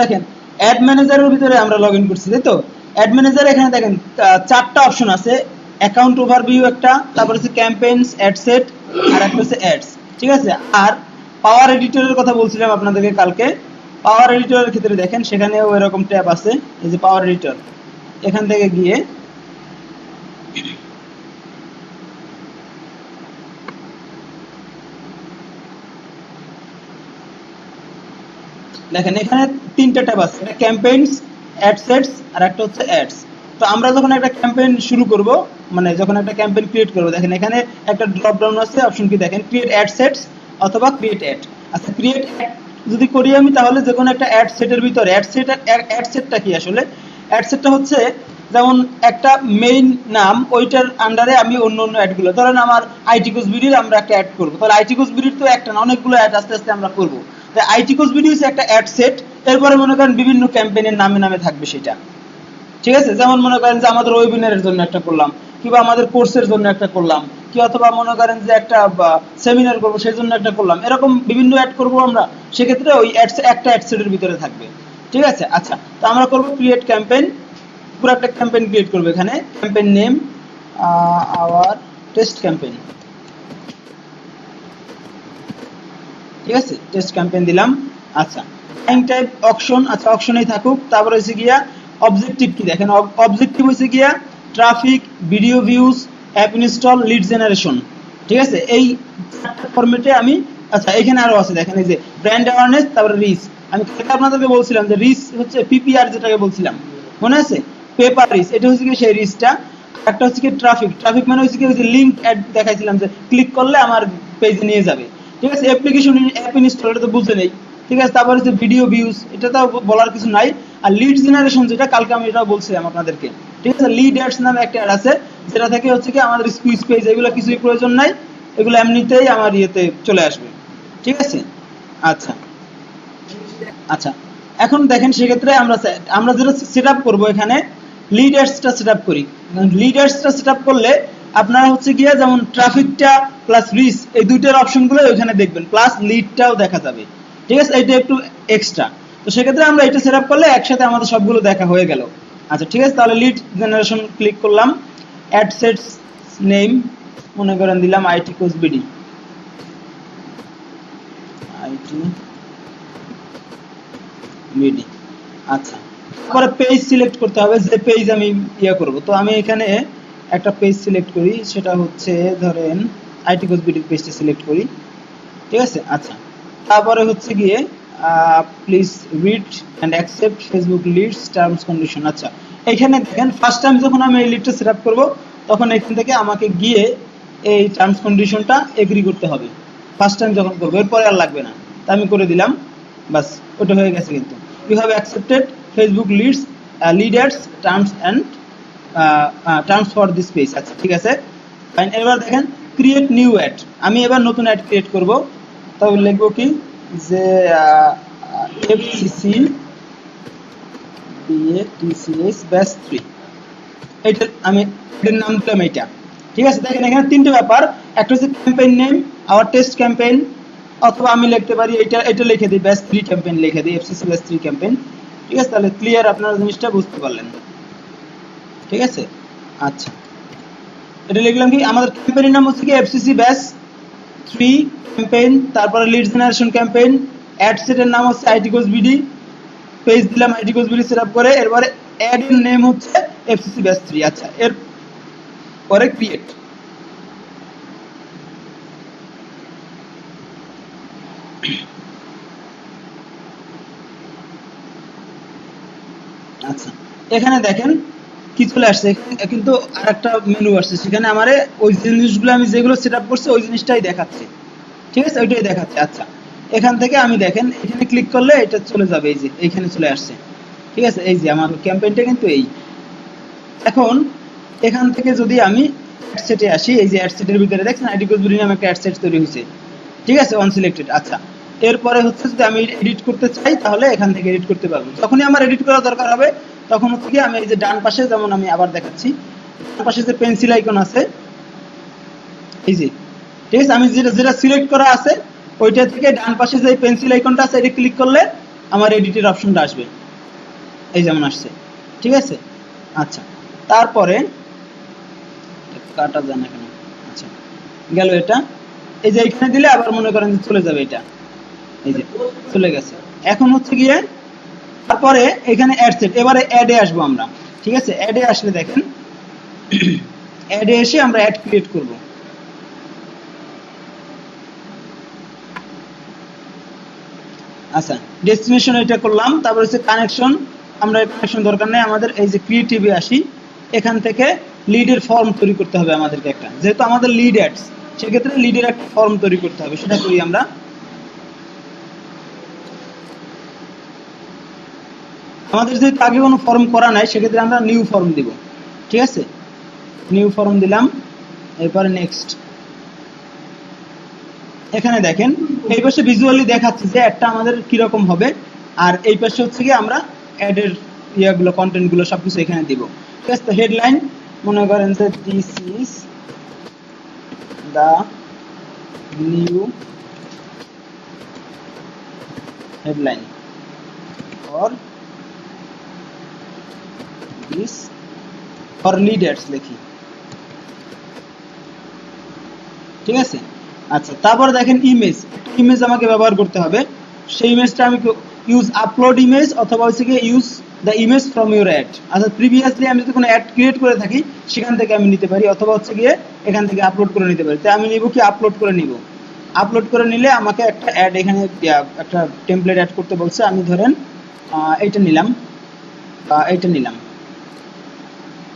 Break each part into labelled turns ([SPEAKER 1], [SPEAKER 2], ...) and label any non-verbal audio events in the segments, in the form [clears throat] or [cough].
[SPEAKER 1] দেখেন অ্যাড ম্যানেজারের ভিতরে আমরা লগ ইন করছি, তাই তো? অ্যাড ম্যানেজার এখানে দেখেন চারটা অপশন আছে। অ্যাকাউন্ট ওভারভিউ একটা, তারপর হচ্ছে ক্যাম্পেইনস অ্যাড সেট আর একটা হচ্ছে অ্যাডস ঠিক আছে? আর পাওয়ার এডিটরের কথা বলছিলাম আপনাদেরকে কালকে। পাওয়ার এডিটরের ক্ষেত্রে দেখেন, সেখানেও এরকম ট্যাব আছে, এই যে পাওয়ার এডিটর এখান থেকে গিয়ে দেখেন, এখানে তিনটা ট্যাব আছে। একটা ক্যাম্পেইনস অ্যাডসেটস আর একটা হচ্ছে অ্যাডস তো আমরা যখন একটা ক্যাম্পেইন শুরু করব মানে যখন একটা ক্যাম্পেইন ক্রিয়েট করব, দেখেন, এখানে একটা ড্রপ ডাউন আছে অপশন কি দেখেন? ক্রিয়েট অ্যাড অ্যাডসেটস অথবা ক্রিয়েট অ্যাড আচ্ছা ক্রিয়েট যদি করি আমি, তাহলে যে কোনো একটা অ্যাড সেটের ভিতরে অ্যাড সেট অ্যাড সেটটা কি আসলে? অ্যাড সেটটা হচ্ছে, যেমন একটা মেইন নাম, ওইটার আন্ডারে আমি অন্য অন্য অ্যাডগুলো ধরেন আমার আইটি কোচবিডির আমরা একটা অ্যাড করব। তাহলে আইটি কোচবিডির তো একটা না, অনেকগুলো অ্যাড আস্তে আস্তে আমরা করব। আইটি কোচবিডি হচ্ছে একটা অ্যাড সেট এরপরে মনে করেন বিভিন্ন ক্যাম্পেইনের নামে নামে থাকবে সেটা। ঠিক আছে? যেমন মনে করেন যে আমাদের ওয়েবিনারের জন্য একটা করলাম, কিংবা আমাদের কোর্সের জন্য একটা করলাম, কি অথবা মনে করেন যে একটা সেমিনার করব সেই জন্য একটা করলাম, এরকম বিভিন্ন অ্যাড করব আমরা, সেক্ষেত্রে ওই অ্যাডস একটা অ্যাড সেটের ভিতরে থাকবে। ঠিক আছে? আচ্ছা তো আমরা করব ক্রিয়েট ক্যাম্পেইন পুরো একটা ক্যাম্পেইন ক্রিয়েট করব এখানে। Campaign name our test campaign ঠিক আছে? টেস্ট ক্যাম্পেইন দিলাম। আচ্ছা। টাইম টাইপ অকশন আচ্ছা অকশনেই থাকুক। তারপরে হচ্ছে গিয়া অবজেক্টিভ কি? দেখেন অবজেক্টিভ হচ্ছে গিয়া traffic video views app install lead generation ঠিক আছে? এই ফরম্যাটে আমি আচ্ছা এখানে আরও আছে। দেখেন, এই যে ব্র্যান্ড অ্যাওয়ারনেস তারপরে রিচ আমি আপনাদেরকে বলছিলাম যে রিচ হচ্ছে পিপিআর যেটাকে বলছিলাম। মনে আছে? পেপার রিচ এটা হচ্ছে কি সেই রিচটা একটা হচ্ছে কি ট্রাফিক ট্রাফিক মানে হচ্ছে কি লিংক অ্যাড দেখাইছিলাম যে ক্লিক করলে আমার পেজে নিয়ে যাবে। ঠিক আছে অ্যাপ্লিকেশন অ্যাপ ইনস্টল এটা তো বুঝে নেই। ঠিক আছে, তারপরে হচ্ছে ভিডিও ভিউজ এটা তো বলার কিছু নাই। আর লিড জেনারেশন যেটা, কালকে আমি এটা বলছিলাম আপনাদেরকে। ঠিক আছে লিড অ্যাডস নামে একটা অ্যাড আছে, যেটা থেকে হচ্ছে কি আমাদের স্কুইজ পেজ এগুলো কিছুই প্রয়োজন নাই। এগুলো এমনিতেই আমার ইয়েতে চলে আসবে। ঠিক আছে? আচ্ছা। আচ্ছা এখন দেখেন সেক্ষেত্রে আমরা আমরা যেটা সেট আপ করব এখানে লিড অ্যাডসটা সেট আপ করি। লিড অ্যাডসটা সেট আপ করলে আপনারা হচ্ছে গিয়ে যেমন ট্রাফিকটা প্লাস রিচ এই দুইটার অপশনগুলো ওইখানে দেখবেন প্লাস লিডটাও দেখা যাবে। ঠিক আছে? এটা একটু এক্সট্রা তো সেক্ষেত্রে আমরা এটা সেট করলে একসাথে আমাদের সবগুলো দেখা হয়ে গেল। আচ্ছা ঠিক আছে? তাহলে লিড জেনারেশন ক্লিক করলাম। অ্যাড সেটস নেম মনে করেন দিলাম IT coach BD IT BD আচ্ছা। তারপরে পেজ সিলেক্ট করতে হবে। যে পেজ আমি ইয়ে করব। তো আমি এখানে একটা পেজ সিলেক্ট করি, সেটা হচ্ছে ধরেন আইটি কোচ বিডির পেজটা সিলেক্ট করি, ঠিক আছে? আচ্ছা। তারপরে হচ্ছে গিয়ে please read and accept Facebook leads terms condition আচ্ছা এখানে দেখেন ফার্স্ট টাইম যখন আমি এই লিডটা সেট আপ করব, তখন এখান থেকে আমাকে গিয়ে এই টার্মস কন্ডিশনটা এগ্রি করতে হবে। ফার্স্ট টাইম যখন করব, এরপরে আর লাগবে না। তা আমি করে দিলাম বাস ওটা হয়ে গেছে কিন্তু। You have accepted Facebook leads leaders terms and terms for this page আচ্ছা ঠিক আছে? ফাইন এবার দেখেন ক্রিয়েট নিউ অ্যাড আমি এবার নতুন অ্যাড ক্রিয়েট করব। তবে লিখব কি? যে এফসিসি বিএ টিসিএস ব্যাস এইটা আমি নাম দিলাম এইটা। ঠিক আছে, দেখেন এখানে তিনটে ব্যাপার। একটা হচ্ছে campaign name our test campaign অথবা আমি লিখতে পারি এটা এটা লিখে দিই ব্যাস থ্রি ক্যাম্পেইন লিখে দিই এফসিসি ব্যাস থ্রি ক্যাম্পেইন ঠিক আছে, তাহলে ক্লিয়ার আপনারা জিনিসটা বুঝতে পারলেন। ঠিক আছে? আচ্ছা। এটা লিখলাম কি? আমাদের ক্যাম্পেইনের নাম হচ্ছে কি? এফসিসি ব্যাস থ্রি ক্যাম্পেইন তারপরে লিড জেনারেশন ক্যাম্পেইন অ্যাড সেটের নাম হচ্ছে আইটি কোচ বিডি পেজ দিলাম IT coach BD set up করে, এরপরে অ্যাড এর নেম হচ্ছে এফসিসি ব্যাস থ্রি আচ্ছা এর পরে ক্রিয়েট আচ্ছা এখানে দেখেন কি চলে আসছে? কিন্তু আরেকটা মেনু আসছে, সেখানে আমার ওই জিনিসগুলো আমি যেগুলো সেট আপ করছি, ওই জিনিসটাই দেখাচ্ছে। ঠিক আছে? ওইটাই দেখাচ্ছে। আচ্ছা এখান থেকে আমি দেখেন, এখানে ক্লিক করলে এটা চলে যাবে, এই যে এইখানে চলে আসছে। ঠিক আছে? এই যে আমার ক্যাম্পেইনটা কিন্তু এই। এখন, এখান থেকে যদি আমি অ্যাড সেটে আসি, এই যে অ্যাড সেটের ভিতরে দেখছেন আইডি কোচবিডি নামে একটা অ্যাড সেট তৈরি হয়েছে। ঠিক আছে? অন সিলেক্টেড আচ্ছা এরপরে হচ্ছে যদি আমি এডিট করতে চাই, তাহলে এখান থেকে এডিট করতে পারব। যখনই আমার এডিট করা দরকার হবে তখন হচ্ছে কি আমি এই যে ডান পাশে যেমন আমি আবার দেখাচ্ছি, ডান পাশে যে পেন্সিল আইকন আছে, এই যে, ঠিক আছে? আমি যেটা যেটা সিলেক্ট করা আছে, ওইটা থেকে ডান পাশে যে পেন্সিল আইকনটা আছে, এটা ক্লিক করলে আমার এডিটের অপশনটা আসবে। এই যেমন আসছে, ঠিক আছে? আচ্ছা তারপরে কাটা যায় না কেন? আচ্ছা গেল এটা। এই যে এখানে দিলে আবার মনে করেন চলে যাবে এটা। এই যে, চলে গেছে। এখন হচ্ছে গিয়ে তারপরে এখানে অ্যাড সেট এবারে অ্যাডে আসব আমরা। ঠিক আছে? অ্যাডে আসলে দেখেন অ্যাডে এসে আমরা অ্যাড ক্রিয়েট করব। আচ্ছা ডেস্টিনেশন এটা করলাম, তারপর হচ্ছে কানেকশন আমরা কানেকশন দরকার নেই, আমাদের এই যে ক্রিয়েটিভে আসি, এখান থেকে লিডের ফর্ম তৈরি করতে হবে আমাদেরকে একটা। যেহেতু আমাদের লিড অ্যাডস সেক্ষেত্রে লিডের একটা ফর্ম তৈরি করতে হবে, সেটা করি আমরা। আমাদের যদি আগে কোনো ফর্ম করা নাই, সেক্ষেত্রে আমরা নিউ ফর্ম দিব। ঠিক আছে? নিউ ফর্ম দিলাম, এরপরে নেক্সট এখানে দেখেন, এই পাশে ভিজুয়ালি দেখাচ্ছে যে একটা আমাদের কীরকম হবে, আর এই পাশে হচ্ছে কি আমরা অ্যাডের ইয়েগুলো কন্টেন্টগুলো সবকিছু এখানে দিব। ঠিক আছে? তো হেডলাইন মনে করেন যে this is the new headline or this for leaders, লিখি। ঠিক আছে? আচ্ছা তারপর দেখেন ইমেজ ইমেজ আমাকে ব্যবহার করতে হবে। সেই ইমেজটা আমি ইউজ আপলোড ইমেজ অথবা হচ্ছে কি use the image from your ad আচ্ছা প্রিভিয়াসলি আমি যদি কোনো অ্যাড ক্রিয়েট করে থাকি, সেখান থেকে আমি নিতে পারি। অথবা হচ্ছে গিয়ে এখান থেকে আপলোড করে নিতে পারি। তাই আমি নিব কি আপলোড করে নিব? আপলোড করে নিলে আমাকে একটা অ্যাড এখানে একটা টেমপ্লেট অ্যাড করতে বলছে। আমি ধরেন এইটা নিলাম। বা এইটা নিলাম।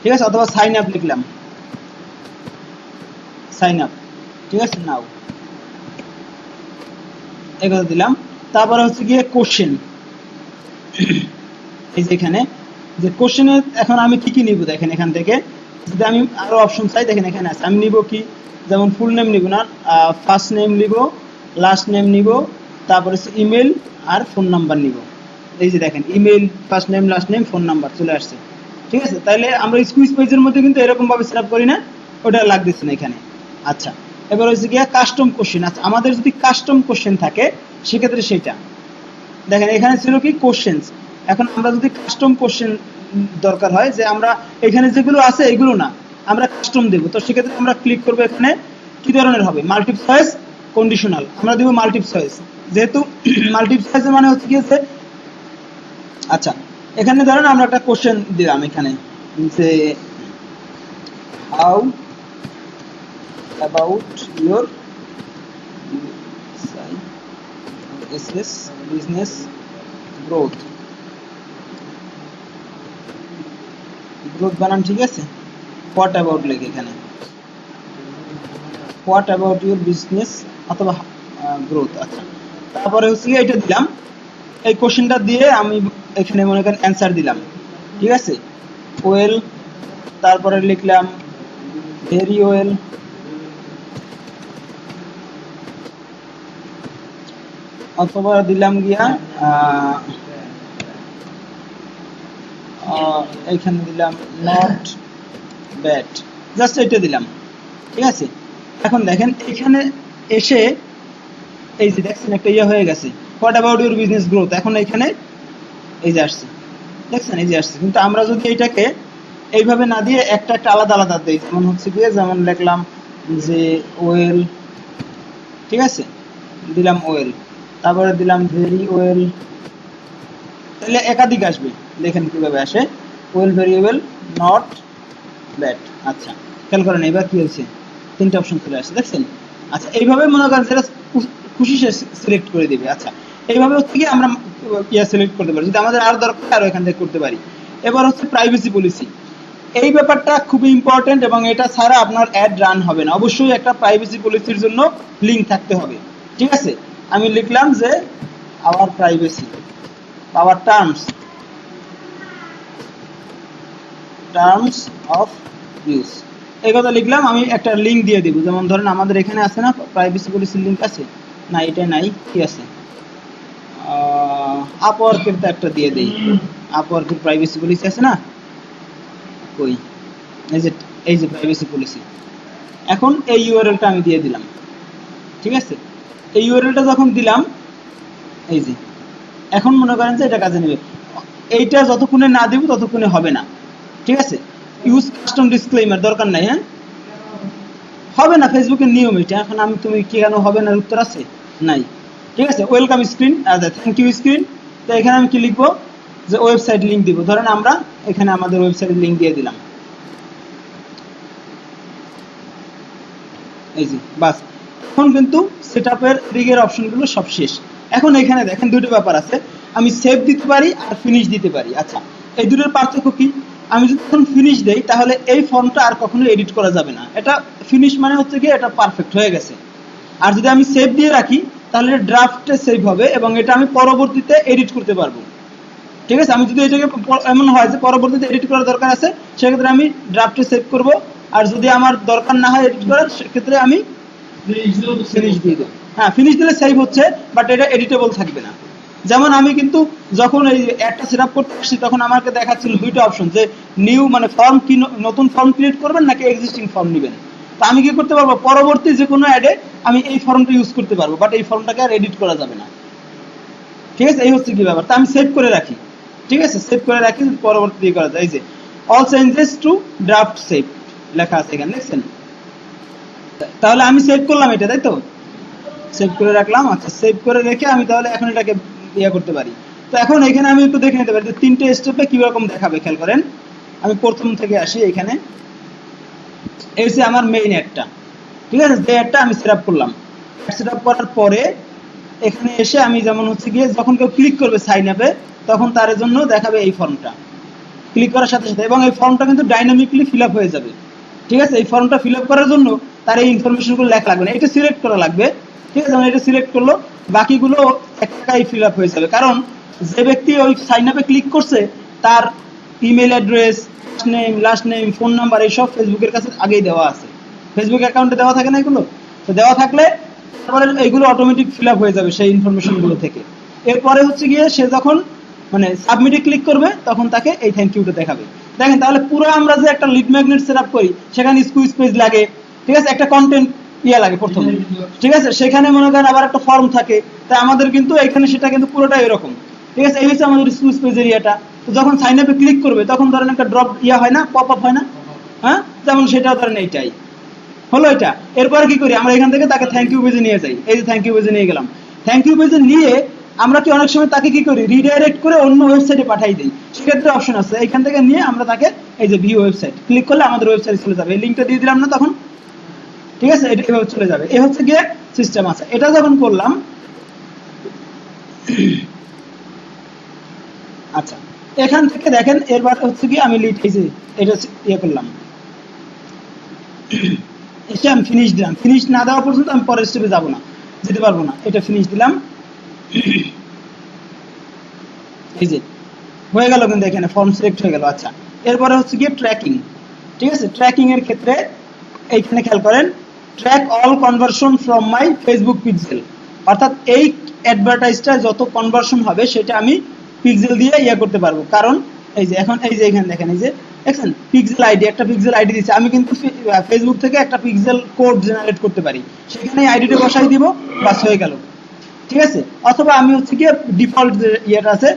[SPEAKER 1] ঠিক আছে? অথবা সাইন আপ লিখলাম। সাইন আপ ঠিক আছে? নাও কথা দিলাম। তারপরে হচ্ছে গিয়ে কোশ্চেন [clears throat] এই যে এখানে। যে কোশ্চেনে এখন আমি কি কি নিব দেখেন এখান থেকে? যদি আমি আরও অপশন চাই, দেখেন এখানে আছে। আমি নিব কি? যেমন ফুল নেম নিব না ফার্স্ট নেম নিব লাস্ট নেম নিব, তারপরে হচ্ছে ইমেল আর ফোন নাম্বার নিব। এই যে দেখেন email first name last name phone number চলে আসছে। ঠিক আছে? তাহলে আমরা স্কুইজ পেজের মধ্যে কিন্তু এরকম ভাবে সেট করি না, ওটা লাগতেছে না এখানে। আচ্ছা এবার হচ্ছে গিয়া কাস্টম কোশ্চেন আচ্ছা আমাদের যদি কাস্টম কোশ্চেন থাকে, সেক্ষেত্রে সেটা। দেখেন, এখানে ছিল কি কোশ্চেন্স এখন আমরা যদি কাস্টম কোশ্চেন দরকার হয়, যে আমরা এখানে যেগুলো আছে, এগুলো না, আমরা কাস্টম দেব। তো সেক্ষেত্রে আমরা ক্লিক করব এখানে, কি ধরনের হবে? মাল্টিপ চয়েস কন্ডিশনাল আমরা দিব মাল্টিপ চয়েস যেহেতু [clears throat] মাল্টিপ চয়েস মানে হচ্ছে কি আচ্ছা এখানে ধরেন আমরা একটা কোশ্চেন দিলাম এখানে, যে how about your SS business growth growth বানান ঠিক আছে? হোয়াট অ্যাবাউট লেগে এখানে? হোয়াট অ্যাবাউট ইউর বিজনেস অথবা গ্রোথ আচ্ছা তারপরে হচ্ছে এটা দিলাম। এই কোশ্চেনটা দিয়ে আমি এখানে মনে করেন অ্যান্সার দিলাম। ঠিক আছে? ওয়েল তারপরে লিখলাম ভেরি ওয়েল অথবা দিলাম গিয়া এইখানে দিলাম নট ব্যাট জাস্ট এটা দিলাম। ঠিক আছে? এখন দেখেন, এখানে এসে, এই যে দেখছেন, একটা ইয়ে হয়ে গেছে। What about your business growth এখন এখানে এই যে আসছে। দেখছেন, এই যে আসছে। কিন্তু আমরা যদি এইটাকে এইভাবে না দিয়ে একটা একটা আলাদা আলাদা দিই, যেমন হচ্ছে গিয়ে যেমন লিখলাম যে ওয়েল ঠিক আছে? দিলাম ওয়েল তারপরে দিলাম ভেরি ওয়েল তাহলে একাধিক আসবে। দেখেন কীভাবে আসে। Well very well not bad আচ্ছা খেয়াল করেন, এবার কি হয়েছে? তিনটা অপশন চলে আসছে দেখছেন? আচ্ছা এইভাবে মনে করেন খু- খুশি সে সিলেক্ট করে দিবে। আচ্ছা এইভাবে হচ্ছে কি আমরা ইয়া সিলেক্ট করতে পারি। যদি আমাদের আর দরকার, আরও এখান থেকে করতে পারি। এবার হচ্ছে প্রাইভেসি পলিসি এই ব্যাপারটা খুবই ইম্পর্টেন্ট এবং এটা ছাড়া আপনার অ্যাড রান হবে না। অবশ্যই একটা প্রাইভেসি পলিসির জন্য লিঙ্ক থাকতে হবে। ঠিক আছে? আমি লিখলাম যে our privacy power terms terms of use এই কথা লিখলাম, আমি একটা লিঙ্ক দিয়ে দিব। যেমন ধরেন আমাদের এখানে আছে না প্রাইভেসি পলিসির লিঙ্ক আছে? না, এটা নাই কি আছে? আপওয়ার্কের তো একটা দিয়ে দেই। আপওয়ার্কের প্রাইভেসি পলিসি আছে না? কই? এই যে এই যে প্রাইভেসি পলিসি এখন এই ইউআরএলটা আমি দিয়ে দিলাম। ঠিক আছে? এই ইউআরএলটা যখন দিলাম, এই যে, এখন মনে করেন যে এটা কাজে নেবে। এইটা যতক্ষণে না দেব, ততক্ষণে হবে না। ঠিক আছে? ইউজ কাস্টম ডিসক্লেইমার দরকার নাই হ্যাঁ? হবে না ফেসবুকের নিয়ম এটা। এখন আমি, তুমি কেন হবে না উত্তর আছে? নাই। ঠিক আছে welcome screen thank you screen তো এখানে আমি কি লিখব? যে ওয়েবসাইট লিংক দিব। ধরেন আমরা এখানে আমাদের ওয়েবসাইটের লিঙ্ক দিয়ে দিলাম। এই যে, বাস। এখন কিন্তু সেটআপের দিকের অপশনগুলো সব শেষ। এখন এখানে দেখেন দুটো ব্যাপার আছে। আমি সেভ দিতে পারি আর ফিনিশ দিতে পারি। আচ্ছা এই দুটোর পার্থক্য কি? আমি যদি এখন ফিনিশ দেই, তাহলে এই ফর্মটা আর কখনো এডিট করা যাবে না। এটা ফিনিশ মানে হচ্ছে কি এটা পারফেক্ট হয়ে গেছে। আর যদি আমি সেভ দিয়ে রাখি তাহলে ড্রাফটে সেভ হবে এবং এটা আমি পরবর্তীতে এডিট করতে পারব। ঠিক আছে? আমি যদি এটাকে এমন হয় যে পরবর্তীতে এডিট করার দরকার আছে সেক্ষেত্রে আমি ড্রাফটে সেভ করব। আর যদি আমার দরকার না হয় এডিট করার সেক্ষেত্রে আমি ফিনিশ দিয়ে দেবো। হ্যাঁ ফিনিশ দিলে সেভ হচ্ছে বাট এটা এডিটেবল থাকবে না। যেমন আমি কিন্তু যখন এই অ্যাডটা সেট আপ করতে আসছি তখন আমাকে দেখাচ্ছিল দুইটা অপশন যে নিউ মানে ফর্ম কি নতুন ফর্ম ক্রিয়েট করবেন নাকি এক্সিস্টিং ফর্ম নেবেন? তো আমি কি করতে পারব? পরবর্তী যে কোনো অ্যাডে আমি এই ফর্মটা ইউজ করতে পারব বাট এই ফর্মটাকে আর এডিট করা যাবে না। ঠিক আছে? এই হচ্ছে কি ব্যাপার? তা আমি সেভ করে রাখি। ঠিক আছে? সেভ করে রাখি, পরবর্তী দিয়ে করা যায়। এই যে all changes to draft save লেখা আছে এখানে, দেখছেন? তাহলে আমি সেভ করলাম এটা, তাই তো? সেভ করে রাখলাম আচ্ছা সেভ করে রেখে আমি তাহলে এখন এটাকে ইয়ে করতে পারি। তো এখন এখানে আমি একটু দেখে নিতে পারি যে তিনটে স্টেপে কি রকম দেখাবে, খেয়াল করেন? আমি প্রথম থেকে আসি এখানে। এই হচ্ছে আমার মেইন অ্যাডটা ঠিক আছে? যে অ্যাডটা আমি সেট আপ করলাম। সেট আপ করার পরে এখানে এসে আমি যেমন হচ্ছে গিয়ে যখন কেউ ক্লিক করবে সাইন আপে তখন তার জন্য দেখাবে এই ফর্মটা ক্লিক করার সাথে সাথে। এবং এই ফর্মটা কিন্তু ডাইনামিকলি ফিল আপ হয়ে যাবে। ঠিক আছে? এই ফর্মটা ফিল আপ করার জন্য তার এই ইনফরমেশনগুলো লেখা লাগবে না। এটা সিলেক্ট করা লাগবে। ঠিক আছে? যেমন এটা সিলেক্ট করল, বাকিগুলো একাই ফিল আপ হয়ে যাবে। কারণ যে ব্যক্তি ওই সাইন আপে ক্লিক করছে, তার email address name last name phone number এইসব ফেসবুকের কাছে আগেই দেওয়া আছে। ফেসবুক অ্যাকাউন্টে দেওয়া থাকে না এগুলো? তো দেওয়া থাকলে তারপরে এইগুলো অটোমেটিক ফিল আপ হয়ে যাবে সেই ইনফরমেশনগুলো থেকে। এরপরে হচ্ছে গিয়ে সে যখন মানে সাবমিটে ক্লিক করবে, তখন তাকে এই থ্যাংক ইউটা দেখাবে। দেখেন, তাহলে পুরো আমরা যে একটা লিড ম্যাগনেট সেট করি, সেখানে স্কুইজ পেজ লাগে, ঠিক আছে? একটা কন্টেন্ট ইয়া লাগে প্রথমে। ঠিক আছে? সেখানে মনে করেন আবার একটা ফর্ম থাকে। তাই আমাদের কিন্তু এখানে সেটা কিন্তু পুরোটা এরকম। ঠিক আছে? এই হচ্ছে আমাদের স্কুইজ পেজ এরিয়াটা যখন সাইন আপে ক্লিক করবে, তখন ধরেন একটা ড্রপ ইয়া হয় না পপ আপ হয় না? হ্যাঁ? যেমন সেটা ধরেন এইটাই। হলো এটা। এরপরে কি করি? আমরা এখান থেকে তাকে থ্যাংক ইউ পেজে নিয়ে যাই। এই যে থ্যাংক ইউ পেজে নিয়ে গেলাম। থ্যাংক ইউ পেজে নিয়ে আমরা কি অনেক সময় তাকে কি করি? রিডাইরেক্ট করে অন্য ওয়েবসাইটে পাঠাই দিই। সেক্ষেত্রে অপশন আছে। এখান থেকে নিয়ে আমরা তাকে এই যে ভিউ ওয়েবসাইট ক্লিক করলে আমাদের ওয়েবসাইট চলে যাবে। এই লিঙ্কটা দিয়ে দিলাম না তখন। ঠিক আছে? এটা এভাবে চলে যাবে। এই হচ্ছে গিয়ে সিস্টেম আছে। এটা যখন করলাম আচ্ছা। এখান থেকে দেখেন এরবার হচ্ছে কি আমি লিড যে এটা ইয়ে করলাম। এসে আমি ফিনিশ দিলাম। ফিনিশ না দেওয়া পর্যন্ত আমি পরের স্টেপে যাব না। যেতে পারব না। এটা ফিনিশ দিলাম। এই যে, হয়ে গেল কিন্তু এখানে ফর্ম সিলেক্ট হয়ে গেল। আচ্ছা এরপরে হচ্ছে গিয়ে ট্র্যাকিং ঠিক আছে? ট্র্যাকিং এর ক্ষেত্রে এইখানে খেয়াল করেন track all conversion from my Facebook pixel অর্থাৎ এই অ্যাডভার্টাইজটা যত কনভার্সন হবে, সেটা আমি পিক্সেল দিয়ে ইয়ে করতে পারব। কারণ এই যে এখন, এই যে এখানে দেখেন, এই যে দেখছেন? পিক্সেল আইডি একটা পিক্সেল আইডি দিচ্ছে আমি কিন্তু ফেসবুক থেকে একটা পিক্সেল কোড জেনারেট করতে পারি। সেখানে আইডিটা বসাই দিব, বাস হয়ে গেল। ঠিক আছে? অথবা আমি হচ্ছে গিয়ে ডিফল্ট ইয়েটা আছে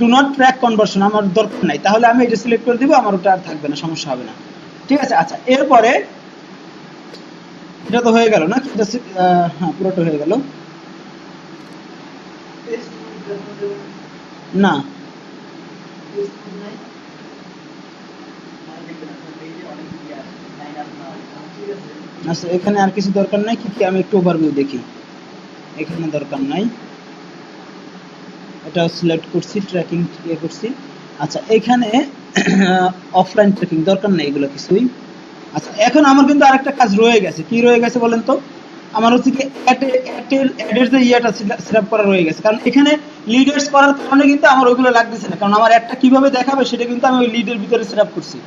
[SPEAKER 1] ডু নট ট্র্যাক কনভার্সন আমার দরকার নাই। তাহলে আমি এটা সিলেক্ট করে দিব, আমার ওটা আর থাকবে না, সমস্যা হবে না। ঠিক আছে? আচ্ছা এরপরে এটা তো হয়ে গেল না? হ্যাঁ পুরোটা হয়ে গেল। না। আচ্ছা এখানে আর কিছু দরকার নাই? কি আমি একটু ওভারভিউ দেখি। এখানে দরকার নাই। এটা সিলেক্ট করছি ট্র্যাকিং ইয়ে করছি। আচ্ছা এখানে [coughs] অফলাইন ট্র্যাকিং দরকার নেই এগুলো কিছুই। আচ্ছা এখন আমার কিন্তু আরেকটা কাজ রয়ে গেছে। কি রয়ে গেছে বলেন তো? আমার হচ্ছে কি অ্যাডের যে ইয়েটা সেট করা রয়ে গেছে। কারণ এখানে লিডার্স করার কারণে কিন্তু আমার ওইগুলো লাগতেছে না। কারণ আমার একটা কীভাবে দেখাবে সেটা কিন্তু আমি ওই লিডের ভিতরে সেট করছি।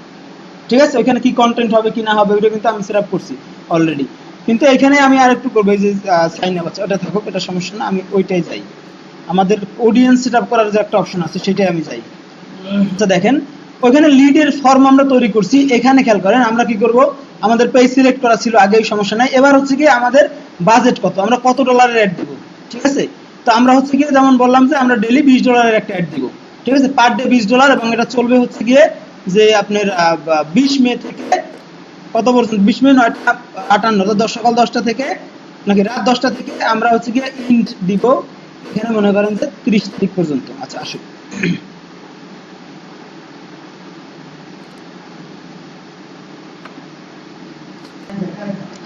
[SPEAKER 1] ঠিক আছে? ওইখানে কি কন্টেন্ট হবে কি না হবে ওইটা কিন্তু আমি সেট করছি অলরেডি কিন্তু এখানে আমি আর একটু করব এই যে সাইন আপ আছে ওটা থাকুক এটা সমস্যা না আমি ওইটাই যাই। আমাদের অডিয়েন্স সেট করার যে একটা অপশন আছে সেটাই আমি যাই। আচ্ছা দেখেন ওইখানে লিডের ফর্ম আমরা তৈরি করছি। এখানে খেয়াল করেন, আমরা কি করব? আমাদের পেজ সিলেক্ট করা ছিল, আগেই সমস্যা নাই। এবার হচ্ছে কি আমাদের বাজেট কত? আমরা কত ডলারের অ্যাড দেব? ঠিক আছে? তো আমরা হচ্ছে গিয়ে যেমন বললাম যে আমরা ডেলি বিশ ডলারের একটা অ্যাড দিব। ঠিক আছে? পার ডে বিশ ডলার এবং এটা চলবে হচ্ছে গিয়ে যে আপনার বিশ মে থেকে কত পর্যন্ত? বিশ মে নয়টা আটান্ন দশ সকাল দশটা থেকে নাকি রাত দশটা থেকে আমরা হচ্ছে গিয়ে ইন্ট দিব। এখানে মনে করেন যে ত্রিশ তারিখ পর্যন্ত। আচ্ছা আসুক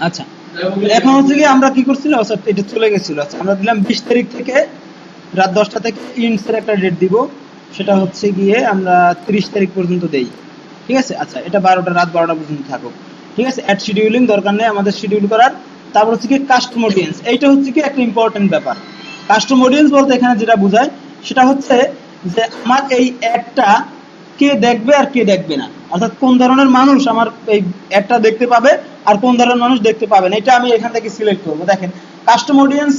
[SPEAKER 1] আচ্ছা। এখন হচ্ছে কি আমরা কি করছিলাম আচ্ছা এটা চলে গেছিল। আচ্ছা আমরা দিলাম বিশ তারিখ থেকে রাত দশটা থেকে ইন্টসের একটা ডেট দিব। সেটা হচ্ছে গিয়ে আমরা ত্রিশ তারিখ পর্যন্ত দেই। ঠিক আছে? আচ্ছা এটা বারোটা, রাত বারোটা পর্যন্ত থাকুক। ঠিক আছে? অ্যাড শিডিউলিং দরকার নেই আমাদের শিডিউল করার। তারপর হচ্ছে কি কাস্টম অডিয়েন্স এইটা হচ্ছে কি একটা ইম্পর্টেন্ট ব্যাপার। কাস্টম অডিয়েন্স বলতে এখানে যেটা বোঝায়, সেটা হচ্ছে যে আমার এই অ্যাডটা কে দেখবে আর কে দেখবে না। অর্থাৎ কোন ধরনের মানুষ আমার এই অ্যাডটা দেখতে পাবে আর কোন ধরনের মানুষ দেখতে পাবে না, এটা আমি এখান থেকে সিলেক্ট করব। দেখেন কাস্টম অডিয়েন্স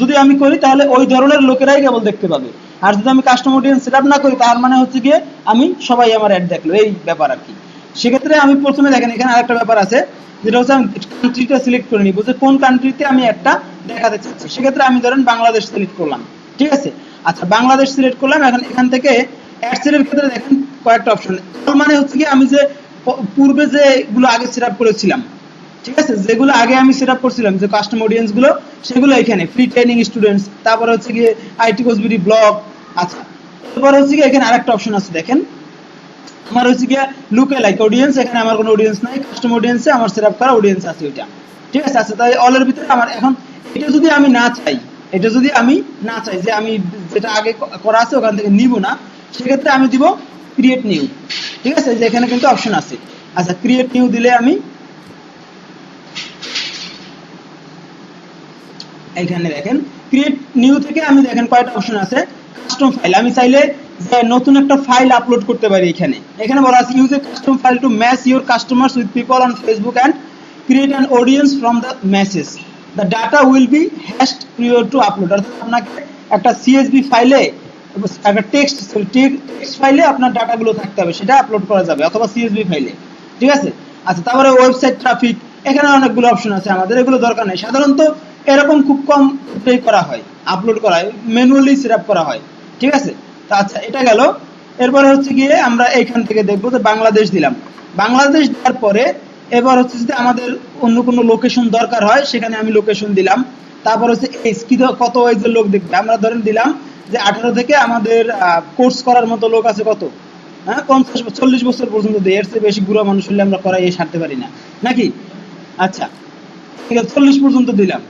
[SPEAKER 1] যদি আমি করি, তাহলে ওই ধরনের লোকেরাই কেবল দেখতে পাবে। আর যদি আমি কাস্টম অডিয়েন্স সেট না করি, তার মানে হচ্ছে গিয়ে আমি সবাই আমার অ্যাড দেখল, এই ব্যাপার আর কি। সেক্ষেত্রে আমি প্রথমে দেখেন, এখানে আরেকটা ব্যাপার আছে, যেটা হচ্ছে আমি কান্ট্রিটা সিলেক্ট করে নিব, যে কোন কান্ট্রিতে আমি একটা দেখাতে চাচ্ছি। সেক্ষেত্রে আমি ধরেন বাংলাদেশ সিলেক্ট করলাম, ঠিক আছে? আচ্ছা বাংলাদেশ সিলেক্ট করলাম, এখন এখান থেকে অ্যাড সেটের ক্ষেত্রে দেখেন কয়েকটা অপশন মানে হচ্ছে কি আমি যে পূর্বে যে গুলো আগে সেট আপ করেছিলাম, ঠিক আছে? যেগুলো আগে আমি সেট আপ করছিলাম, যে কাস্টম অডিয়েন্সগুলো, সেগুলো এখানে ফ্রি ট্রেনিং স্টুডেন্টস তারপরে হচ্ছে গিয়ে আইটি কোচবিডি ব্লগ আচ্ছা। এরপর হচ্ছে গিয়ে এখানে আরেকটা অপশন আছে, দেখেন। আমার হচ্ছে গিয়ে লুকে লাইক অডিয়েন্স এখানে আমার কোনো অডিয়েন্স নাই কাস্টম অডিয়েন্সে আমার সেট আপ করা অডিয়েন্স আছে ওইটা। ঠিক আছে? আচ্ছা তাই অলের ভিতরে আমার এখন, এটা যদি আমি না চাই, এটা যদি আমি না চাই, যে আমি যেটা আগে করা আছে ওখান থেকে নিব না, সেক্ষেত্রে আমি দিব ক্রিয়েট নিউ ঠিক আছে? যে এখানে কিন্তু অপশন আছে। আচ্ছা ক্রিয়েট নিউ দিলে আমি এইখানে দেখেন ক্রিয়েট নিউ থেকে আমি দেখেন কয়টা অপশন আছে। কাস্টম ফাইল আমি চাইলে যে নতুন একটা ফাইল আপলোড করতে পারি এখানে। এখানে বলা আছে use a custom file to match your customers with people on Facebook and create an audience from the message the data will be hashed prior to upload অর্থাৎ আপনাকে একটা সিএসবি ফাইলে একটা টেক্সট টেক্সট ফাইলে আপনার ডাটাগুলো থাকতে হবে, সেটা আপলোড করা যাবে, অথবা সিএসবি ফাইলে ঠিক আছে? আচ্ছা তারপরে ওয়েবসাইট ট্রাফিক এখানে অনেকগুলো অপশন আছে, আমাদের এগুলো দরকার নেই। সাধারণত এরকম খুব কম করা হয় আপলোড করা হয় ম্যানুয়ালি সেট করা হয়। ঠিক আছে? তো আচ্ছা এটা গেল। এরপরে হচ্ছে গিয়ে আমরা এইখান থেকে দেখব যে বাংলাদেশ দিলাম। বাংলাদেশ দেওয়ার পরে এবার হচ্ছে যদি আমাদের অন্য কোনো লোকেশন দরকার হয়, সেখানে আমি লোকেশন দিলাম। তারপর হচ্ছে কত এজের লোক দেখবে, আমরা ধরেন দিলাম যে আঠারো থেকে আমাদের কোর্স করার মতো লোক আছে কত? হ্যাঁ পঞ্চাশ চল্লিশ বছর পর্যন্ত দেয় এর চেয়ে বেশি বুড়া মানুষ হলে আমরা করাই সারতে পারি না। নাকি? আচ্ছা ঠিক আছে চল্লিশ পর্যন্ত দিলাম।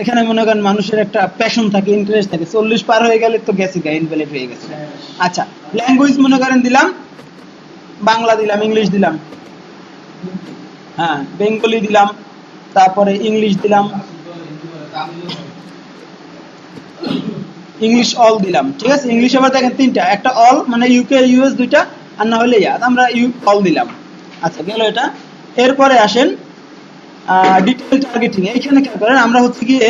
[SPEAKER 1] এখানে মনে করেন মানুষের একটা প্যাশন থাকে ইন্টারেস্ট থাকে। চল্লিশ পার হয়ে গেলে তো গেছে গা ইনভ্যালিড হয়ে গেছে। আচ্ছা ল্যাঙ্গুয়েজ মনে করেন দিলাম বাংলা দিলাম ইংলিশ দিলাম। হ্যাঁ বেঙ্গলি দিলাম তারপরে ইংলিশ দিলাম। ইংলিশ অল দিলাম, ঠিক আছে? ইংলিশ আবার দেখেন তিনটা, একটা অল মানে ইউকে ইউএস দুইটা, আর না হলে ইয়া আমরা ইউ অল দিলাম। আচ্ছা গেল এটা। এরপরে আসেন ডিটেল টার্গেটিং এইখানে কি করেন, আমরা হচ্ছে গিয়ে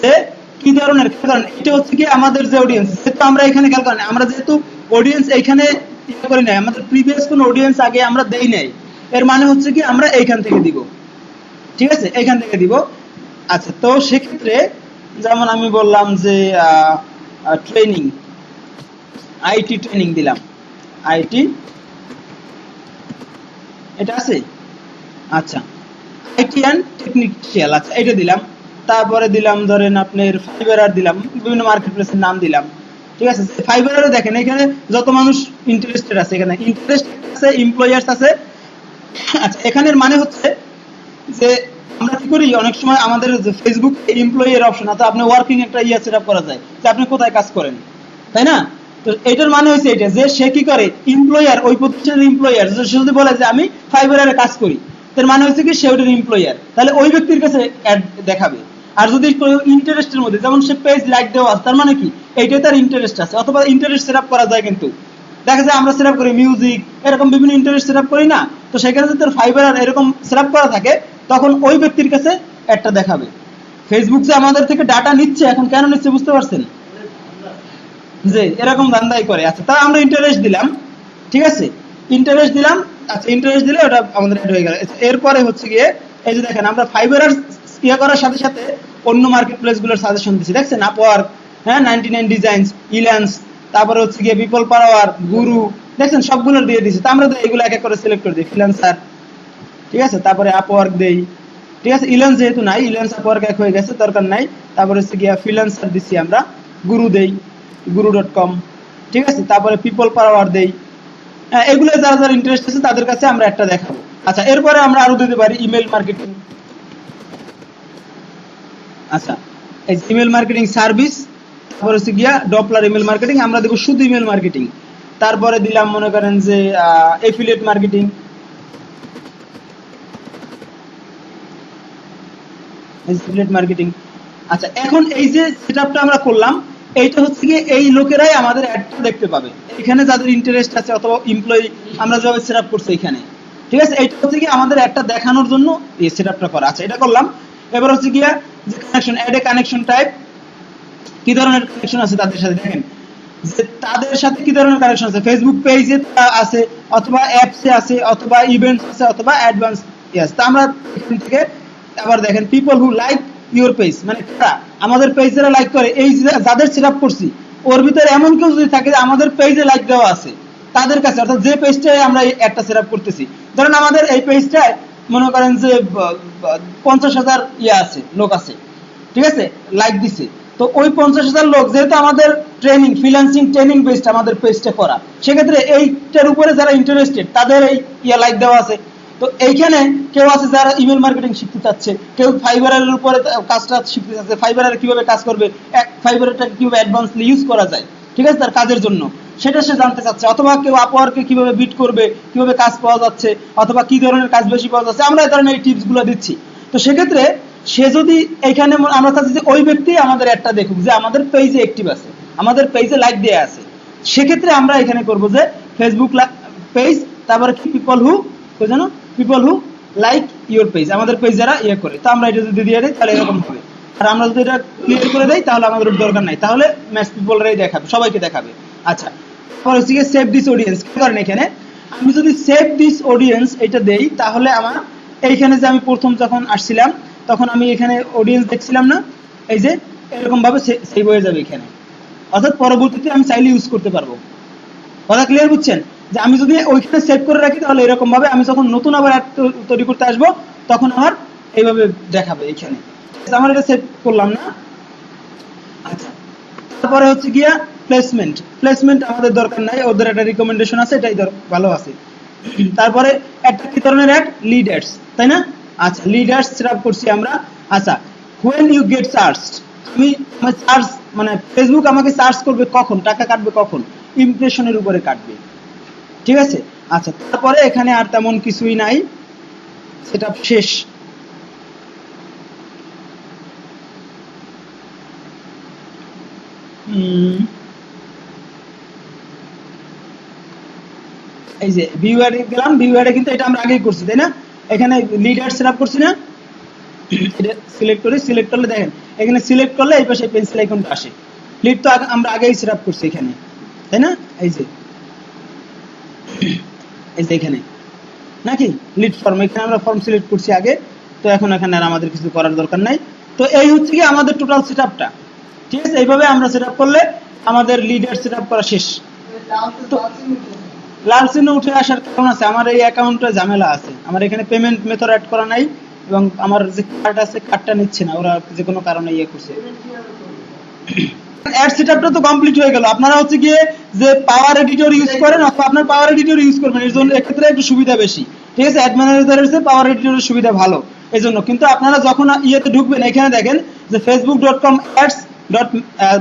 [SPEAKER 1] যে কি ধরনের কারণ এটা হচ্ছে কি আমাদের যে অডিয়েন্স যেহেতু আমরা এখানে খেয়াল করেন, আমরা যেহেতু অডিয়েন্স এইখানে করি নাই, আমাদের প্রিভিয়াস কোন অডিয়েন্স আগে আমরা দেই নাই। এর মানে হচ্ছে কি, আমরা এইখান থেকে দিব। ঠিক আছে? এইখান থেকে দিব। আচ্ছা তো সেক্ষেত্রে যেমন আমি বললাম যে ট্রেনিং আইটি ট্রেনিং দিলাম। আইটি এটা আছে? আচ্ছা। আইটি অ্যান্ড টেকনিক্যাল আচ্ছা এটা দিলাম। তারপরে দিলাম, ধরেন আপনার ফাইবার দিলাম, বিভিন্ন মার্কেট প্লেসের নাম দিলাম। ঠিক আছে? ফাইবারে দেখেন, এখানে যত মানুষ ইন্টারেস্টেড আছে, এখানে ইন্টারেস্ট আছে এমপ্লয়ার্স আছে। আচ্ছা এখানের মানে হচ্ছে যে আমরা কি করি? অনেক সময় আমাদের ফেসবুক এমপ্লয়ি এর অপশন আছে আপনি ওয়ার্কিং একটা ইয়ে সেট করা যায় যে আপনি কোথায় কাজ করেন তাই না? তো এটার মানে হচ্ছে এটা যে সে কি করে? এমপ্লয়ার ওই প্রতিষ্ঠানের এমপ্লয়ার সে যদি বলে যে আমি ফাইবারে কাজ করি তার মানে হচ্ছে কি সে ওটার এমপ্লয়ার তাহলে ওই ব্যক্তির কাছে অ্যাড দেখাবে। আর যদি ইন্টারেস্টের মধ্যে যেমন সে পেজ লাইক দেওয়া আছে, তার মানে কি? এইটাই তার ইন্টারেস্ট আছে অথবা ইন্টারেস্ট সেট করা যায় কিন্তু। দেখা যায় আমরা সেট করি মিউজিক এরকম বিভিন্ন ইন্টারেস্ট সেট করি না তো সেখানে যদি তোর ফাইবার আর এরকম সেট করা থাকে তখন ওই ব্যক্তির কাছে একটা দেখাবে। ফেসবুক যে আমাদের থেকে ডাটা নিচ্ছে, এখন কেন নিচ্ছে বুঝতে পারছেন? যে এরকম ধান্দাই করে। আচ্ছা তা আমরা ইন্টারেস্ট দিলাম, ঠিক আছে? ইন্টারেস্ট দিলাম আচ্ছা ইন্টারেস্ট দিলে ওটা আমাদের add হয়ে গেল। এরপরে হচ্ছে গিয়ে, এই যে দেখেন, আমরা ফাইবার ইয়ে করার সাথে সাথে অন্য মার্কেট প্লেসগুলোর সাজেশন দিচ্ছি। দেখছেন আপওয়ার্ক হ্যাঁ নাইনটি নাইন ডিজাইনস ইল্যান্স তারপরে হচ্ছে গিয়ে বিপল পাওয়ার গুরু দেখছেন সবগুলো দিয়ে দিচ্ছি। তো আমরা তো এগুলো এক এক করে সিলেক্ট করে দিই। ফ্রিল্যান্সার ঠিক আছে? তারপরে আপওয়ার্ক দেই। ঠিক আছে? ইলেন্স যেহেতু নাই ইলেন্স আপওয়ার্ক এক হয়ে গেছে দরকার নাই। তারপরে হচ্ছে গিয়া ফ্রিল্যান্সার দিছি আমরা গুরু দেই গুরু ডট কম ঠিক আছে? তারপরে পিপল পাওয়ার দেই। হ্যাঁ, এগুলো যারা যারা ইন্টারেস্ট আছে তাদের কাছে আমরা একটা দেখাবো। আচ্ছা এরপরে আমরা আরও দিতে পারি ইমেল মার্কেটিং আচ্ছা এই ইমেল মার্কেটিং সার্ভিস তারপরে হচ্ছে গিয়া ডপলার ইমেল মার্কেটিং আমরা দেবো শুধু ইমেল মার্কেটিং তারপরে দিলাম মনে করেন যে এফিলিয়েট মার্কেটিং এফিলিয়েট মার্কেটিং আচ্ছা এখন এই যে সেটআপটা আমরা করলাম এইটা হচ্ছে কি এই লোকেরাই আমাদের অ্যাডটা দেখতে পাবে। এখানে যাদের ইন্টারেস্ট আছে অথবা এমপ্লয়ি আমরা যেভাবে সেটআপ করছি এখানে। ঠিক আছে? এইটা হচ্ছে কি আমাদের একটা দেখানোর জন্য এই সেটআপটা করা। আছে এটা করলাম। এবার হচ্ছে গিয়া যে connection ad a connection type কি ধরনের কানেকশন আছে তাদের সাথে দেখেন? যে তাদের সাথে কি ধরনের কানেকশন আছে? ফেসবুক পেজে আছে অথবা অ্যাপসে আছে অথবা ইভেন্টস আছে অথবা অ্যাডভান্স ইয়াস তা আমরা এখান থেকে আবার দেখেন people who like your page মানে কারা আমাদের পেজ যারা লাইক করে, এই যাদের সেট করছি, ওর ভিতরে এমন কেউ যদি থাকে যে আমাদের পেজে লাইক দেওয়া আছে, তাদের কাছে, অর্থাৎ যে পেজটায় আমরা এই একটা সেট করতেছি, ধরেন আমাদের এই পেজটায় মনে করেন যে পঞ্চাশ হাজার ইয়ে আছে, লোক আছে, ঠিক আছে লাইক দিছে, তো ওই পঞ্চাশ হাজার লোক যেহেতু আমাদের ট্রেনিং ফ্রিল্যান্সিং ট্রেনিং বেসড আমাদের পেজটা করা, সেক্ষেত্রে এইটার উপরে যারা ইন্টারেস্টেড তাদের এই ইয়ে লাইক দেওয়া আছে তো এইখানে কেউ আছে যারা ইমেল মার্কেটিং শিখতে চাচ্ছে, কেউ ফাইবারের উপরে কাজটা শিখতে চাচ্ছে ফাইবারের কীভাবে কাজ করবে ফাইবারটা কীভাবে অ্যাডভান্সলি ইউজ করা যায়, ঠিক আছে? তার কাজের জন্য। সেটা সে জানতে চাচ্ছে। অথবা কেউ আপওয়ার্কে কীভাবে বিট করবে, কীভাবে কাজ পাওয়া যাচ্ছে, অথবা কি ধরনের কাজ বেশি পাওয়া যাচ্ছে, আমরা এই ধরনের এই টিপসগুলো দিচ্ছি। তো সেক্ষেত্রে সে যদি এখানে আমরা চাচ্ছি যে ওই ব্যক্তি আমাদের একটা দেখুক, যে আমাদের পেজে অ্যাক্টিভ আছে, আমাদের পেজে লাইক দেয়া আছে। সেক্ষেত্রে আমরা এখানে করব যে ফেসবুক পেজ তারপরে পিপল হু জানো people who like your page আমাদের পেজ যারা ইয়ে করে, তো আমরা এটা যদি দিয়ে দিই, তাহলে এরকম হবে। আর আমরা যদি এটা ক্লিয়ার করে দেই, তাহলে আমাদের দরকার নাই। তাহলে ম্যাচ পিপলরাই দেখাবে, সবাইকে দেখাবে। আচ্ছা পরে হচ্ছে সেভ দিস অডিয়েন্স কি করেন এখানে? আমি যদি সেভ দিস অডিয়েন্স এটা দেই, তাহলে আমার এইখানে যে আমি প্রথম যখন আসছিলাম, তখন আমি এখানে অডিয়েন্স দেখছিলাম না, এই যে এরকম ভাবে সেভ হয়ে যাবে এখানে। অর্থাৎ পরবর্তীতে আমি চাইলে ইউজ করতে পারব। কথা ক্লিয়ার বুঝছেন? যে আমি যদি ওইখানে সেভ করে রাখি তাহলে এরকম ভাবে আমি যখন নতুন আবার অ্যাড তৈরি করতে আসব, তখন আমার এইভাবে দেখাবে এখানে আমার এটা সেভ করলাম না। আচ্ছা। তারপরে হচ্ছে গিয়া প্লেসমেন্ট প্লেসমেন্ট আমাদের দরকার নাই, ওদের একটা রিকমেন্ডেশন আছে, এটাই ভালো আছে। তারপরে একটা কি ধরনের অ্যাড লিড অ্যাডস তাই না? আচ্ছা লিড অ্যাডস সেট করছি আমরা আচ্ছা হোয়েন ইউ গেট সার্চড আমি চার্জ মানে ফেসবুক আমাকে সার্চ করবে কখন? টাকা কাটবে কখন? ইমপ্রেশনের উপরে কাটবে। ঠিক আছে? আচ্ছা তারপরে এখানে আর তেমন কিছুই নাই। সেটা শেষ। এই যে ভিউ অ্যাডে গেলাম ভিউ অ্যাডে কিন্তু এটা আমরা আগেই করছি, তাই না? এখানে লিডার সেট করছি না? এটা সিলেক্ট করে সিলেক্ট করলে দেখেন, এখানে সিলেক্ট করলে এই পাশে পেন্সিল আইকনটা আসে। লিড তো আমরা আগেই সেট করছি এখানে, তাই না? এই যে এই যে এখানে। নাকি? লিড ফর্ম এখানে আমরা ফর্ম সিলেক্ট করছি আগে, তো এখন এখানে আর আমাদের কিছু করার দরকার নাই। তো এই হচ্ছে কি আমাদের টোটাল সেটআপটা ঠিক আছে? এইভাবে আমরা সেটআপ করলে আমাদের লিডার সেটআপ করা শেষ। লাল চিহ্ন উঠে আসার কারণ আছে, আমার এই অ্যাকাউন্টে ঝামেলা আছে। আমার এখানে পেমেন্ট মেথড অ্যাড করা নাই, এবং আমার যে কার্ড আছে কার্ডটা নিচ্ছে না। ওরা যে কোনো কারণে ইয়ে করছে। অ্যাড সেটআপটা তো কমপ্লিট হয়ে গেল। আপনারা হচ্ছে গিয়ে যে পাওয়ার এডিটর ইউজ করেন, অথবা আপনার পাওয়ার এডিটর ইউজ করবেন, এর জন্য এক্ষেত্রে একটু সুবিধা বেশি। ঠিক আছে? অ্যাড ম্যানেজারের চেয়ে পাওয়ার এডিটরের সুবিধা ভালো। এই জন্য কিন্তু আপনারা যখন ইয়েতে ঢুকবেন, এখানে দেখেন যে Facebook dot com ads dot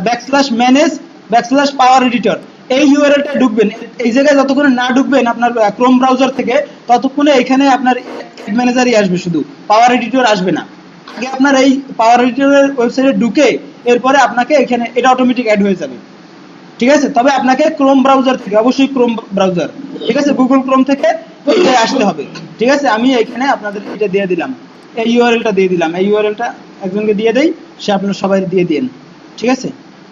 [SPEAKER 1] backslash manage backslash power editor এই ইউআরএলটা ঢুকবেন। এই জায়গায় যতক্ষণে না ঢুকবেন আপনার ক্রোম ব্রাউজার থেকে, ততক্ষণে এখানে আপনার অ্যাড ম্যানেজারই আসবে শুধু। পাওয়ার এডিটর আসবে না। আগে আপনার এই পাওয়ার এডিটরের ওয়েবসাইটে ঢুকে এরপরে আপনাকে এখানে এটা অটোমেটিক অ্যাড হয়ে যাবে। ঠিক আছে? তবে আপনাকে ক্রোম ব্রাউজার থেকে, অবশ্যই ক্রোম ব্রাউজার ঠিক আছে? গুগল ক্রোম থেকে আসতে হবে। ঠিক আছে? আমি এখানে আপনাদের এটা দিয়ে দিলাম। এই ইউআরএলটা দিয়ে দিলাম। এই ইউআরএলটা একজনকে দিয়ে দেই, সে আপনার সবাই দিয়ে দিন। ঠিক আছে?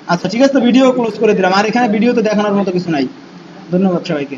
[SPEAKER 1] আচ্ছা ঠিক আছে? ভিডিও ক্লোজ করে দিলাম। আর এখানে ভিডিও তো দেখানোর মতো কিছু নাই। ধন্যবাদ সবাইকে।